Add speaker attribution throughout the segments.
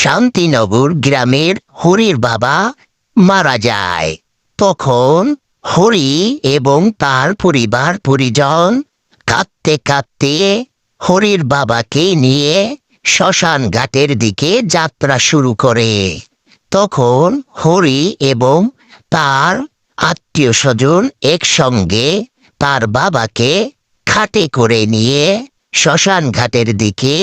Speaker 1: শান্তিনগর গ্রামের হরির বাবা মারা যায়। তখন হরি এবং তার পরিবার পরিজন কাঁদতে কাঁদতে হরির বাবাকে নিয়ে শ্মশান ঘাটের দিকে যাত্রা শুরু করে। তখন হরি এবং তার আত্মীয় স্বজন একসঙ্গে তার বাবাকে খাটে করে নিয়ে শ্মশান ঘাটের দিকে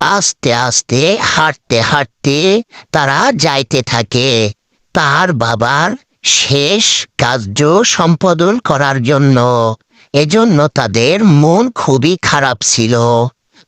Speaker 1: আস্তে আস্তে হাঁটতে হাঁটতে তারা যাইতে থাকে। তার বাবার শেষ কার্য সম্পাদন করার জন্য। এজন্য তাদের মন খুবই খারাপ ছিল।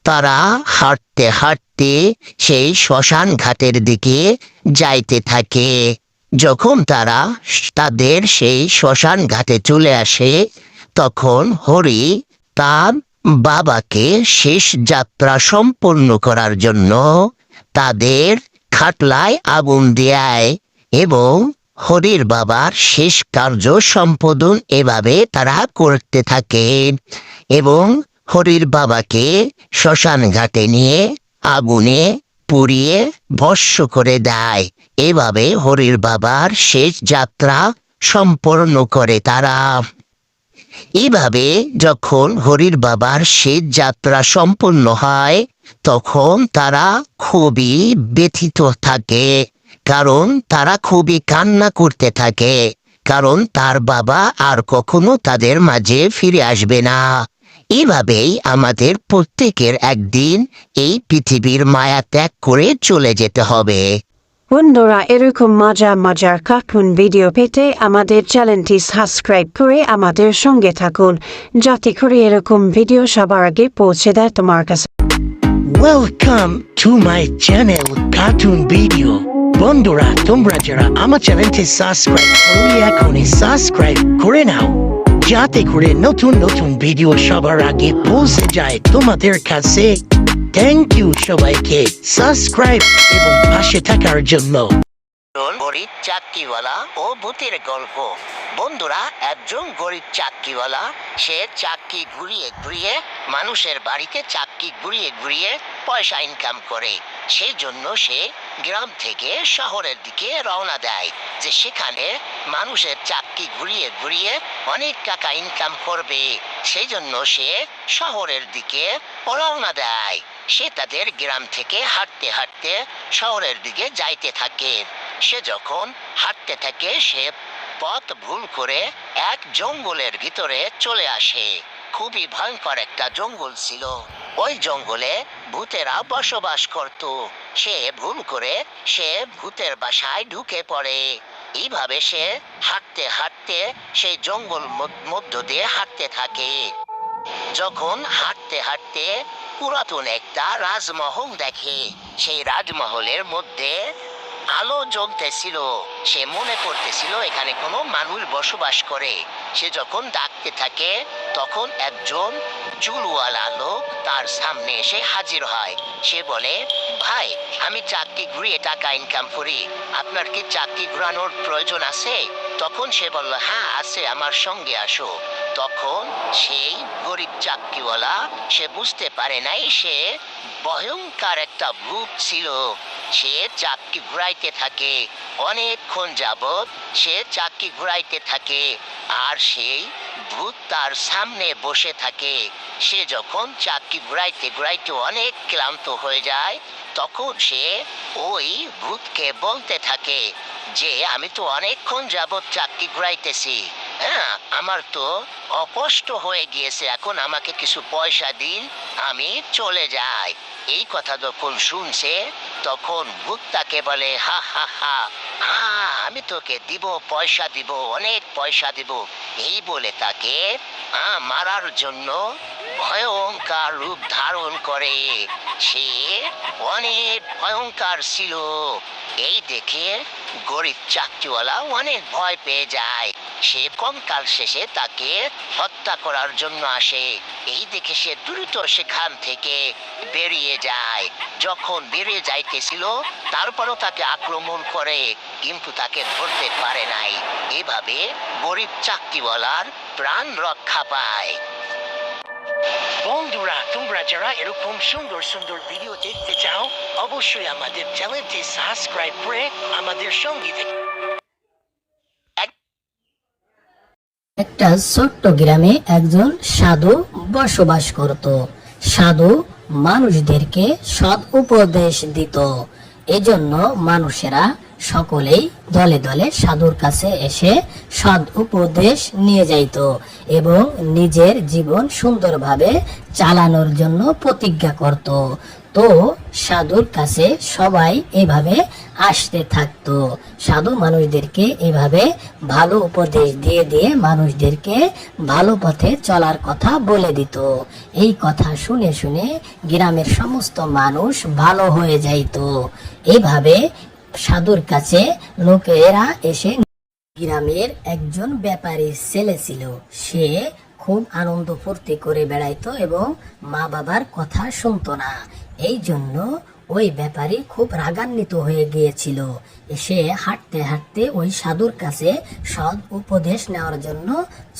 Speaker 1: তারা হাঁটতে হাঁটতে সেই শ্মশান ঘাটের দিকে যাইতে থাকে। যখন তারা তাদের সেই শ্মশান ঘাটে চলে আসে, তখন হরি তার বাবাকে শেষ যাত্রা সম্পন্ন করার জন্য তাদের খাটলায় আগুন দেয় এবং হরির বাবার শেষ কার্য সম্পাদন এভাবে তারা করতে থাকেন এবং হরির বাবাকে শ্মশান ঘাটে নিয়ে আগুনে পুড়িয়ে ভস্য করে দেয়। এভাবে হরির বাবার শেষ যাত্রা সম্পন্ন করে তারা। এভাবে যখন হরির বাবার শেষ যাত্রা সম্পন্ন হয়, তখন তারা খুবই ব্যথিত থাকে। কারণ তারা খুবই কান্না করতে থাকে। কারণ তার বাবা আর কখনো তাদের মাঝে ফিরে আসবে না। এভাবেই আমাদের প্রত্যেকের একদিন এই পৃথিবীর মায়া ত্যাগ করে চলে যেতে হবে।
Speaker 2: বন্ধুরা, এরকম মজার মজার কার্টুন ভিডিও পেতে আমাদের চ্যানেলটি সাবস্ক্রাইব করে আমাদের সঙ্গে থাকুন। যাতে করে এরকম ভিডিও সবার আগে পৌঁছে দেয় তোমার কাছে।
Speaker 1: Welcome to my channel cartoon video বন্ধুরা, তোমরা যারা আমার চ্যানেলটি সাবস্ক্রাইব করলে এখনই সাবস্ক্রাইব করে নাও। যাতে করে নতুন নতুন ভিডিও সবার আগে পৌঁছে যায় তোমাদের কাছে। থ্যাংক ইউ সবাইকে। সাবস্ক্রাইব এবং পাশে থাকার জন্য। গরিব চাকরিওয়ালা ও ভূতের গল্প। বন্ধুরা, একজন গরিব চাকরিওয়ালা, সে চাকরি ঘুরিয়ে ঘুরিয়ে মানুষের বাড়িতে চাকরি ঘুরিয়ে ঘুরিয়ে পয়সা ইনকাম করে। সেই জন্য সে গ্রাম থেকে শহরের দিকে রওনা দেয়, যে সেখানে মানুষের চাকরি ঘুরিয়ে ঘুরিয়ে অনেক টাকা ইনকাম করবে। সেই জন্য সে শহরের দিকে রওনা দেয়। সে তাদের গ্রাম থেকে হাঁটতে হাঁটতে শহরের দিকে যাইতে থাকে। সে যখন হাঁটতে থাকে, সে পথ ভুল করে এক জঙ্গলের ভিতরে চলে আসে। খুবই ভয়ঙ্কর একটা জঙ্গল ছিল। ওই জঙ্গলে ভূতেরা বসবাস করত। সে ভুল করে সে ভূতের বাসায় ঢুকে পড়ে। এইভাবে সে হাঁটতে হাঁটতে সেই জঙ্গল মধ্য- দিয়ে হাঁটতে থাকে। যখন হাঁটতে হাঁটতে পুরাতন একটা রাজমহল দেখে, সেই রাজমহলের মধ্যে আলো জ্বলতেছিল। সে মনে করতেছিল এখানে কোনো মানুষ বসবাস করে। সে যখন ডাকতে থাকে, তখন একজন চুলওয়ালা লোক তার সামনে এসে হাজির হয়। সে বলে, ভাই, আমি চাকরি ঘুরিয়ে টাকা ইনকাম করি। আপনার কি চাকরি ঘুরানোর প্রয়োজন আছে? তখন সে বলল হ্যাঁ আছে, আমার সঙ্গে আসো। তখন সেই গরিব চাকরিওয়ালা, সে বুঝতে পারে নাই, সে ভয়ঙ্কর একটা ভূত ছিল। সে চাকরি ঘুরাইতে থাকে, অনেকক্ষণ যাবৎ সে চাকরি ঘুরাইতে থাকে আর সেই ভূত তার সামনে বসে থাকে। সে যখন চাকরি ঘুরাইতে ঘুরাইতে অনেক ক্লান্ত হয়ে যায়, তখন সে ওই ভূতকে বলতে থাকে যে, আমি তো অনেকক্ষণ যাবৎ চাকরি ঘুরাইতেছি। হ্যাঁ আমার তো অকষ্ট হয়ে গিয়েছে, এখন আমাকে কিছু পয়সা দিন, আমি চলে যাই। এই কথা যখন শুনছে, তখন ভূত তাকে বলে, হা হা হা হা, আমি তোকে দিব, পয়সা দিব, অনেক পয়সা দিব। এই বলে তাকে মারার জন্য ভয়ঙ্কর রূপ ধারণ করে। সে অনেক ভয়ঙ্কর ছিল। এই দেখে গরিব চাকরিওয়ালা অনেক ভয় পেয়ে যায়। সে কঙ্কাল শেষে তাকে হত্যা করার জন্য আসে। এই দেখে সে দ্রুত সেখান থেকে বেরিয়ে যায়। যখন বেরিয়ে যাইতেছিল, তারপরও তাকে আক্রমণ করে, কিন্তু তাকে ধরতে পারে নাই। এভাবে গরিব চাকরিওয়ালার প্রাণ রক্ষা পায়। বন্ধুরা তোমরা যারা এরকম সুন্দর সুন্দর ভিডিও দেখতে চাও অবশ্যই আমাদের চ্যানেলটি সাবস্ক্রাইব করে আমাদের সঙ্গে থেকে
Speaker 3: একটা ছোট্ট গ্রামে একজন সাধু বসবাস করত। সাধু মানুষদেরকে সৎ উপদেশ দিত। এজন্য মানুষেরা সকলেই দলে দলে সাধুর কাছে এসে সৎ উপদেশ নিয়ে যাইত এবং নিজের জীবন সুন্দরভাবে চালানোর জন্য প্রতিজ্ঞা করত। তো সাধুর কাছে সবাই এভাবে আসতে থাকতো। সাধু মানুষদেরকে এভাবে ভালো উপদেশ দিয়ে দিয়ে মানুষদেরকে ভালো পথে চলার কথা বলে দিত। এই কথা শুনে শুনে গ্রামের সমস্ত মানুষ ভালো হয়ে যাইত। এইভাবে সাধুর কাছে লোকেরা এসে গ্রামের একজন ব্যাপারী ছেলে ছিল। সে খুব আনন্দ ফুর্তি করে বেড়াইতো এবং মা বাবার কথা শুনতো না। এই জন্য ওই ব্যাপারী খুব রাগান্বিত হয়ে গিয়েছিল। সে হাঁটতে হাঁটতে ওই সাধুর কাছে সৎ উপদেশ নেওয়ার জন্য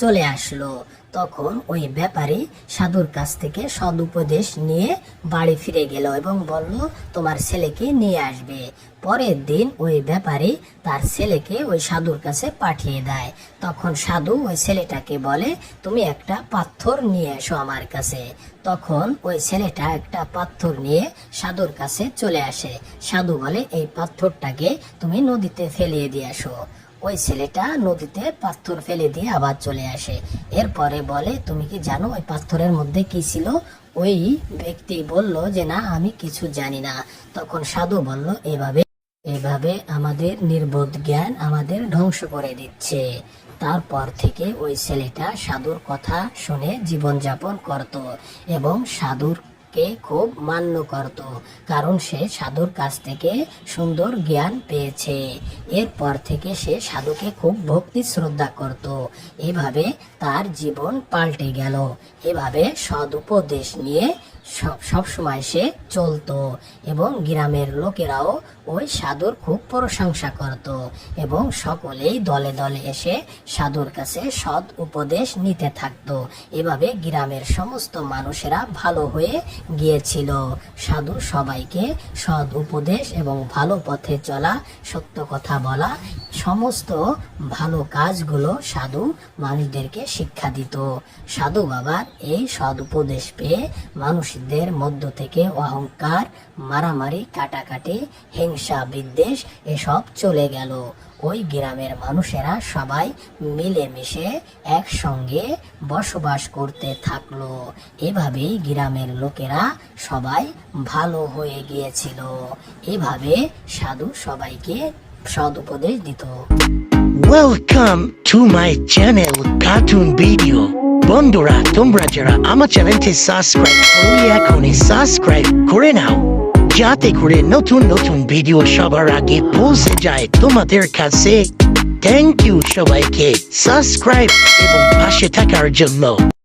Speaker 3: চলে আসলো। তখন ওই ব্যাপারী সাধুর কাছ থেকে সদ উপদেশ নিয়ে বাড়ি ফিরে গেল এবং বলল, তোমার ছেলেকে নিয়ে আসবে। পরের দিন ওই ব্যাপারী তার ছেলেকে ওই সাধুর কাছে পাঠিয়ে দেয়। তখন সাধু ওই ছেলেটাকে বলে, তুমি একটা পাথর নিয়ে এসো আমার কাছে। তখন ওই ছেলেটা একটা পাথর নিয়ে সাধুর কাছে চলে আসে। সাধু বলে, এই পাথরটাকে তুমি নদীতে ফেলিয়ে দিয়ে আসো। ওই ছেলেটা নদীতে পাথর ফেলে দিয়ে আবার চলে আসে। এরপরে বলে, তুমি কি জানো ওই পাথরের মধ্যে কি ছিল? ওই ব্যক্তি বলল যে, না, আমি কিছু জানি না। তখন সাধু বলল, এভাবে এভাবে আমাদের নির্বোধ জ্ঞান আমাদের ধ্বংস করে দিচ্ছে। তারপর থেকে ওই ছেলেটা সাধুর কথা শুনে জীবনযাপন করত এবং সাধুর কে খুব মান্য করত, কারণ সে সাধুর কাছ থেকে সুন্দর জ্ঞান পেয়েছে। এরপর থেকে সে সাধুকে খুব ভক্তি শ্রদ্ধা করত। এভাবে তার জীবন পাল্টে গেল। এভাবে সদুপদেশ নিয়ে সব সবসময় সে চলতো এবং গ্রামের লোকেরাও ওই সাধুর খুব প্রশংসা করত এবং সকলেই দলে দলে এসে সাধুর কাছে সৎ উপদেশ নিতে থাকতো। এভাবে গ্রামের সমস্ত মানুষেরা ভালো হয়ে গিয়েছিল। সাধু সবাইকে সৎ উপদেশ এবং ভালো পথে চলা, সত্য কথা বলা, সমস্ত ভালো কাজগুলো সাধু মানুষদেরকে শিক্ষা দিত। সাধু বাবার এই সদ উপদেশ পেয়ে মানুষদের মধ্য থেকে অহংকার, মারামারি, কাটাকাটি, হিংসা, বিদ্বেষ এসব চলে গেল। ওই গ্রামের মানুষেরা সবাই মিলেমিশে একসঙ্গে বসবাস করতে থাকল। এভাবেই গ্রামের লোকেরা সবাই ভালো হয়ে গিয়েছিল। এভাবে সাধু সবাইকে সদ উপদেশ দিত।
Speaker 1: Welcome to my channel cartoon video বন্ধুরা, তোমরা যারা আমার চ্যানেলটি সাবস্ক্রাইব করলে এখনই সাবস্ক্রাইব করে নাও। যাতে করে নতুন নতুন ভিডিও সবার আগে পৌঁছে যায় তোমাদের কাছে। থ্যাংক ইউ সবাইকে। সাবস্ক্রাইব এবং পাশে থাকার জন্য।